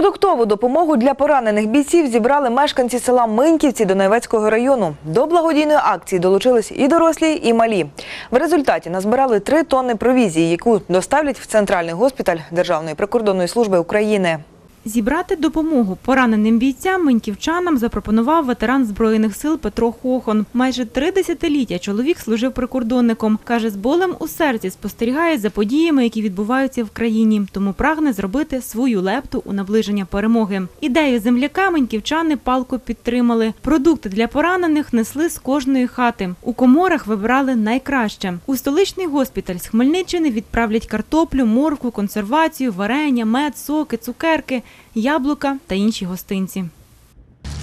Продуктову допомогу для поранених бійців зібрали мешканці села Миньківці Донецького району. До благодійної акції долучились і дорослі, і малі. В результаті назбирали три тонни провізії, яку доставлять в центральний госпіталь Державної прикордонної служби України. Зібрати допомогу пораненим бійцям миньківчанам запропонував ветеран Збройних сил Петро Хохон. Майже три десятиліття чоловік служив прикордонником. Каже, з болем у серці спостерігає за подіями, які відбуваються в країні, тому прагне зробити свою лепту у наближення перемоги. Ідею земляка миньківчани палко підтримали. Продукти для поранених несли з кожної хати. У коморах вибрали найкраще. У столичний госпіталь з Хмельниччини відправлять картоплю, моркву, консервацію, варення, мед, соки, цукерки, яблука та інші гостинці.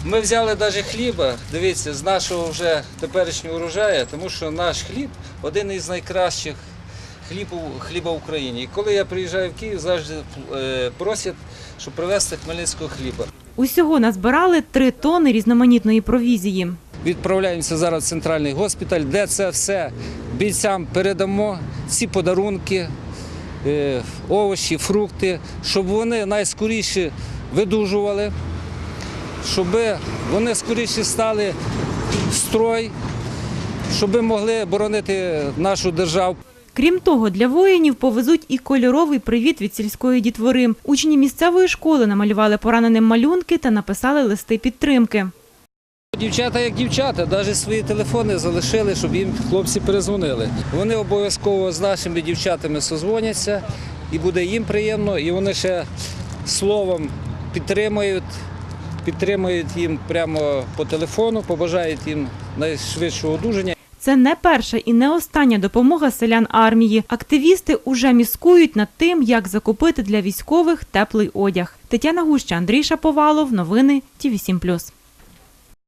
Ми взяли навіть хліба, дивіться, з нашого вже теперішнього урожаю, тому що наш хліб один із найкращих хлібів, хліба в Україні. І коли я приїжджаю в Київ, завжди е, просять, щоб привезти хмельницького хліба. Усього назбирали три тони різноманітної провізії. Відправляємося зараз в центральний госпіталь, де це все бійцям передамо, ці подарунки, овочі, фрукти, щоб вони найскоріше видужували, щоб вони скоріше стали в строй, щоб могли боронити нашу державу. Крім того, для воїнів повезуть і кольоровий привіт від сільської дітвори. Учні місцевої школи намалювали пораненим малюнки та написали листи підтримки. Дівчата як дівчата, навіть свої телефони залишили, щоб їм хлопці перезвонили. Вони обов'язково з нашими дівчатами созвоняться, і буде їм приємно, і вони ще словом підтримують, підтримують їм прямо по телефону, побажають їм найшвидшого одужання. Це не перша і не остання допомога селян армії. Активісти уже міскують над тим, як закупити для військових теплий одяг. Тетяна Гуща, Андрій Шаповалов. Новини Ті 7